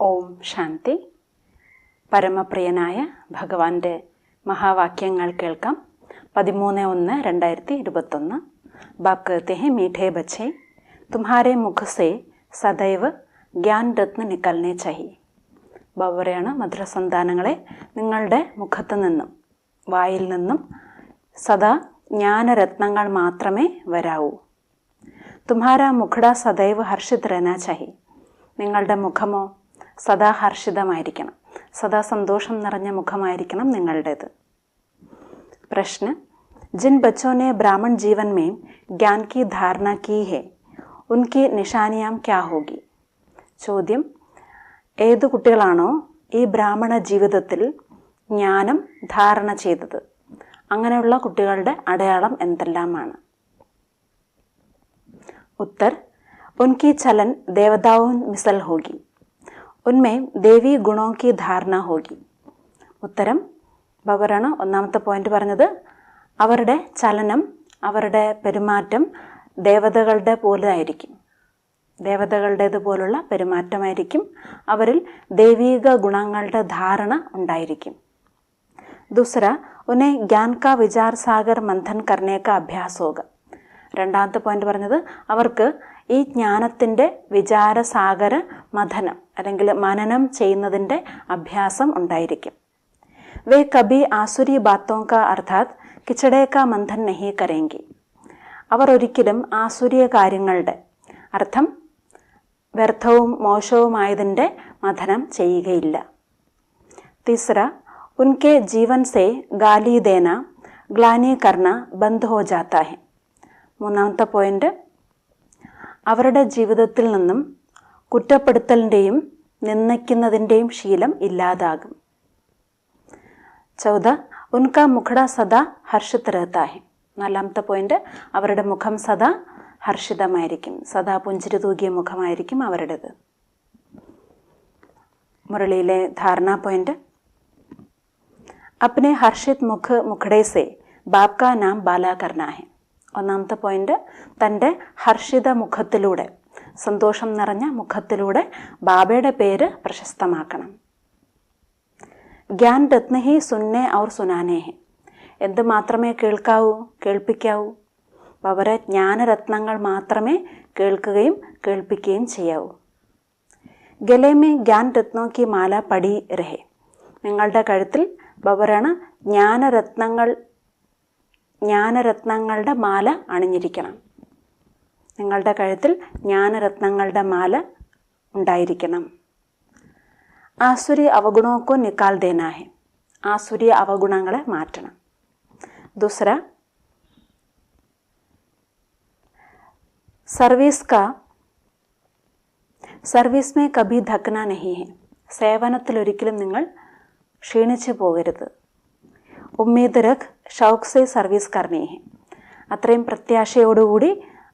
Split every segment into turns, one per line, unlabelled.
ഓം ശാന്തി പരമപ്രിയനായ ഭഗവാന്റെ മഹാവാക്യങ്ങൾ കേൾക്കാം പതിമൂന്ന് ഒന്ന് രണ്ടായിരത്തി ഇരുപത്തൊന്ന് ബാപ് कहते हैं मीठे बच्चे तुम्हारे मुख से सदैव ജ്ഞാൻ രത്ന നിക്കലിനെ ചഹി ബാബ പറയാണ് മധുരസന്താനങ്ങളെ നിങ്ങളുടെ മുഖത്തു നിന്നും വായിൽ നിന്നും സദാ ജ്ഞാനരത്നങ്ങൾ മാത്രമേ വരാവൂ തുമ്ഹാര മുഖട സദൈവ് ഹർഷിത് രന ചഹി നിങ്ങളുടെ മുഖമോ സദാ ഹർഷിതമായിരിക്കണം സദാ സന്തോഷം നിറഞ്ഞ മുഖമായിരിക്കണം നിങ്ങളുടേത്. പ്രശ്നം ജിൻ ബച്ചോനെ ബ്രാഹ്മൺ ജീവൻ മേം ഗ്യാൻ കി ധാരണ കീ ഹെ ഉൻകി നിഷാനിയാം ക്യാ ഹോഗി. ചോദ്യം ഏത് കുട്ടികളാണോ ഈ ബ്രാഹ്മണ ജീവിതത്തിൽ ജ്ഞാനം ധാരണ ചെയ്തത്? അങ്ങനെയുള്ള കുട്ടികളുടെ അടയാളം എന്തെല്ലാമാണ്? ഉത്തർ ഉൻകി ചലൻ ദേവതാവും മിസൽ ഹോഗി. ഉന്മേ ദേവീ ഗുണോക്കി ധാരണ ഹോകി ഉത്തരം ബബറാണ് ഒന്നാമത്തെ പോയിന്റ് പറഞ്ഞത്. അവരുടെ ചലനം അവരുടെ പെരുമാറ്റം ദേവതകളുടെ പോലെ ആയിരിക്കും ദേവതകളുടേതുപോലുള്ള പെരുമാറ്റമായിരിക്കും. അവരിൽ ദൈവീക ഗുണങ്ങളുടെ ധാരണ ഉണ്ടായിരിക്കും. ദൂസര ഉന്നെ ജ്ഞാൻ കാ വിചാർ സാഗർ മന്ഥൻ കർണേക്ക അഭ്യാസോക രണ്ടാമത്തെ പോയിന്റ് പറഞ്ഞത് അവർക്ക് ഈ ജ്ഞാനത്തിന്റെ വിചാരസാഗര മഥനം അല്ലെങ്കിൽ മനനം ചെയ്യുന്നതിന്റെ അഭ്യാസം ഉണ്ടായിരിക്കും. വേ കബി ആസുരി ബാത്തോങ്ക അർത്ഥാത് കിച്ചടേക്ക മന്ധൻ നെഹി കരേങ്കി. അവർ ഒരിക്കലും ആസുരിയ കാര്യങ്ങളുടെ അർത്ഥം വ്യർത്ഥവും മോശവുമായതിന്റെ മഥനം ചെയ്യുകയില്ല. തീസ്ര ഉൻകെ ജീവൻ സെ ഗാലി ഗ്ലാനീകർണ ഗ്ലാനി മൂന്നാമത്തെ പോയിന്റ് അവരുടെ ജീവിതത്തിൽ നിന്നും കുറ്റപ്പെടുത്തലിൻ്റെയും നിന്ദിക്കുന്നതിൻ്റെയും ശീലം ഇല്ലാതാകും ചൗദ ഉൻക മുഖട സദാ ഹർഷിത് രഹത്താ ഹെ നാലാമത്തെ പോയിന്റ് അവരുടെ മുഖം സദാ ഹർഷിതമായിരിക്കും സദാ പുഞ്ചിരി തൂകിയ മുഖമായിരിക്കും അവരുടേത് മുരളിയിലെ ധാരണാ പോയിന്റ് अपने हर्षित मुख मुखड़े से बाप का नाम बाला करना है ഒന്നാമത്തെ പോയിന്റ് തന്റെ ഹർഷിത മുഖത്തിലൂടെ സന്തോഷം നിറഞ്ഞ മുഖത്തിലൂടെ ബാബയുടെ പേര് പ്രശസ്തമാക്കണം. ഗ്യാൻ രത്നഹി സുന്നേ ഔർ സുനാനേഹി എന്ത് മാത്രമേ കേൾക്കാവൂ കേൾപ്പിക്കാവൂ? അവരെ ജ്ഞാനരത്നങ്ങൾ മാത്രമേ കേൾക്കുകയും കേൾപ്പിക്കുകയും ചെയ്യാവൂ. ഗലേമേ ഗ്യാൻ രത്നോ കി മാല പടി രഹേ. നിങ്ങളുടെ കഴുത്തിൽ ബവരാണ് ജ്ഞാനരത്നങ്ങൾ ജ്ഞാനരത്നങ്ങളുടെ മാല അണിഞ്ഞിരിക്കണം. നിങ്ങളുടെ കഴുത്തിൽ ജ്ഞാനരത്നങ്ങളുടെ മാല ഉണ്ടായിരിക്കണം. ആസുരി അവഗുണോക്കോ നിക്കാൽ ദേനാഹെ. ആസുരി അവഗുണങ്ങളെ മാറ്റണം. ദൂസര. സർവീസ് കാ. സർവീസ് മേ കഭി ധക്ന നഹി ഹെ. സേവനത്തിലൊരിക്കലും നിങ്ങൾ ക്ഷീണിച്ചു പോകരുത്. ഉമ്മീദ് രഖ്. ഷൗക്സെ സർവീസ് കർണിയെ അത്രയും പ്രത്യാശയോടുകൂടി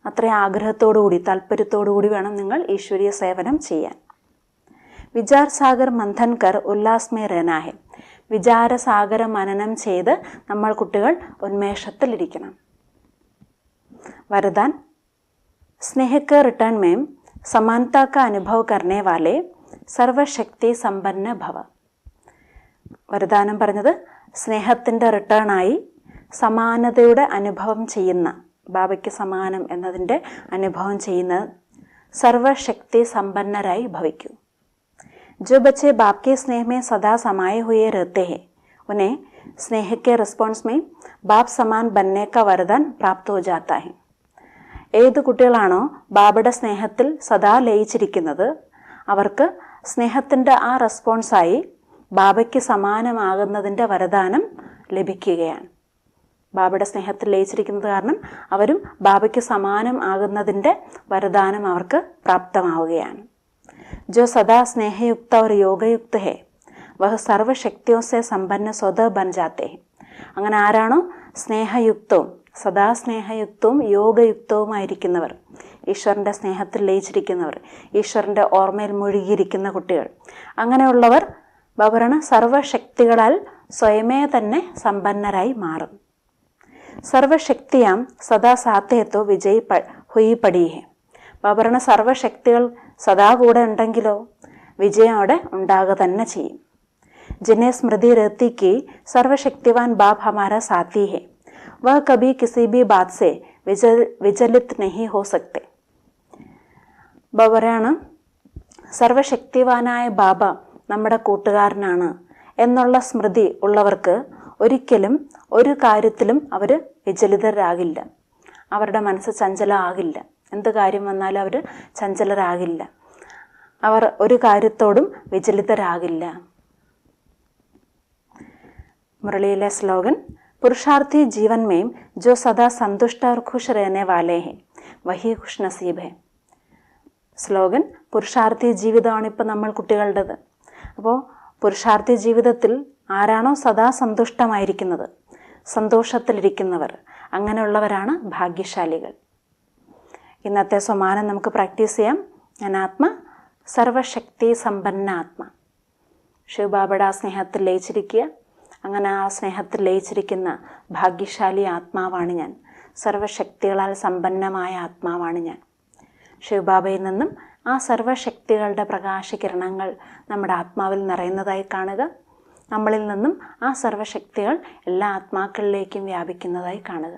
അത്രയും ആഗ്രഹത്തോടുകൂടി താല്പര്യത്തോടുകൂടി വേണം നിങ്ങൾ ഈശ്വരീയ സേവനം ചെയ്യാൻ. വിചാർ സാഗർ മന്ധൻകർ ഉല്ലാസ്മേ റനാഹെ വിചാരസാഗര മനനം ചെയ്ത് നമ്മൾ കുട്ടികൾ ഉന്മേഷത്തിലിരിക്കണം. വരദാൻ സ്നേഹക്ക് റിട്ടേൺ മേം സമാനതാക്ക അനുഭവ കർണേ വാലേ സർവശക്തി സമ്പന്ന ഭവ. വരദാനം പറഞ്ഞത് സ്നേഹത്തിൻ്റെ റിട്ടേണായി സമാനതയുടെ അനുഭവം ചെയ്യുന്ന ബാബയ്ക്ക് സമാനം എന്നതിൻ്റെ അനുഭവം ചെയ്യുന്ന സർവശക്തി സമ്പന്നരായി ഭവിക്കൂ जो बच्चे बाप के स्नेह में सदा समाये हुए रहते हैं उन्हें स्नेह के रिस्पॉन्स में बाप समान बनने का वरदान प्राप्त हो जाता है ഏത് കുട്ടികളാണോ ബാബയുടെ സ്നേഹത്തിൽ സദാ ലയിച്ചിരിക്കുന്നത് അവർക്ക് സ്നേഹത്തിൻ്റെ ആ റെസ്പോൺസായി ബാബയ്ക്ക് സമാനമാകുന്നതിന്റെ വരദാനം ലഭിക്കുകയാണ്. ബാബയുടെ സ്നേഹത്തിൽ ലയിച്ചിരിക്കുന്നത് കാരണം അവരും ബാബയ്ക്ക് സമാനം ആകുന്നതിന്റെ വരദാനം അവർക്ക് പ്രാപ്തമാവുകയാണ്. ജോ സദാ സ്നേഹയുക്ത ഒരു യോഗയുക്തഹേ വഹ വഹ് സർവശക്തിയോസെ സമ്പന്ന സ്വത ബഞ്ചാത്തേ അങ്ങനെ ആരാണോ സ്നേഹയുക്തവും സദാ സ്നേഹയുക്തവും യോഗയുക്തവുമായിരിക്കുന്നവർ ഈശ്വരന്റെ സ്നേഹത്തിൽ ലയിച്ചിരിക്കുന്നവർ ഈശ്വരന്റെ ഓർമ്മയിൽ മുഴുകിയിരിക്കുന്ന കുട്ടികൾ അങ്ങനെയുള്ളവർ ബബറണ് സർവശക്തികളാൽ സ്വയമേ തന്നെ സമ്പന്നരായി മാറും സർവശക്തിയാം സദാ സാത്തേത്തോ വിജയി ഹുയി പടിയേ ബാബറിന് സർവശക്തികൾ സദാ കൂടെ ഉണ്ടെങ്കിലോ വിജയം അവിടെ ഉണ്ടാകുക തന്നെ ചെയ്യും जिन्हें स्मृति रहती कि सर्वशक्तिवान बाप हमारा साथी है वह कभी किसी भी बात से विचल विचलित नहीं हो सकते ബവരാണ് സർവശക്തിവാനായ ബാബ നമ്മുടെ കൂട്ടുകാരനാണ് എന്നുള്ള സ്മൃതി ഉള്ളവർക്ക് ഒരിക്കലും ഒരു കാര്യത്തിലും അവർ വിചലിതരാകില്ല. അവരുടെ മനസ്സ് ചഞ്ചലമാകില്ല. എന്ത് കാര്യം വന്നാലും അവർ ചഞ്ചലരാകില്ല. അവർ ഒരു കാര്യത്തോടും വിചലിതരാകില്ല. മുരളിയിലെ സ്ലോഗൻ പുരുഷാർത്ഥി ജീവന്മേയും ജോ സദാ സന്തുഷ്ട ഓർ ഖുഷ് വഹി കൃഷ്ണസീബെ ശ്ലോകൻ സ്ലോഗൻ പുരുഷാർത്ഥി ജീവിതമാണ് ഇപ്പം നമ്മൾ കുട്ടികളുടേത്. അപ്പോൾ പുരുഷാർത്ഥി ജീവിതത്തിൽ ആരാണോ സദാ സന്തുഷ്ടമായിരിക്കുന്നത്? സന്തോഷത്തിലിരിക്കുന്നവർ. അങ്ങനെയുള്ളവരാണ് ഭാഗ്യശാലികൾ. ഇന്നത്തെ സമാനം നമുക്ക് പ്രാക്ടീസ് ചെയ്യാം. അനാത്മ സർവശക്തി സമ്പന്ന ആത്മ. ശിവബാബയുടെ ആ സ്നേഹത്തിൽ ലയിച്ചിരിക്കുക. അങ്ങനെ ആ സ്നേഹത്തിൽ ലയിച്ചിരിക്കുന്ന ഭാഗ്യശാലി ആത്മാവാണ് ഞാൻ. സർവശക്തികളാൽ സമ്പന്നമായ ആത്മാവാണ് ഞാൻ. ശിവബാബയിൽ നിന്നും ആ സർവശക്തികളുടെ പ്രകാശകിരണങ്ങൾ നമ്മുടെ ആത്മാവിൽ നിറയുന്നതായി കാണുക. നമ്മളിൽ നിന്നും ആ സർവശക്തികൾ എല്ലാ ആത്മാക്കളിലേക്കും വ്യാപിക്കുന്നതായി കാണുക.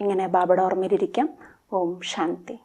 ഇങ്ങനെ ബാബയുടെ ഓർമ്മയിലിരിക്കാം ഓം ശാന്തി.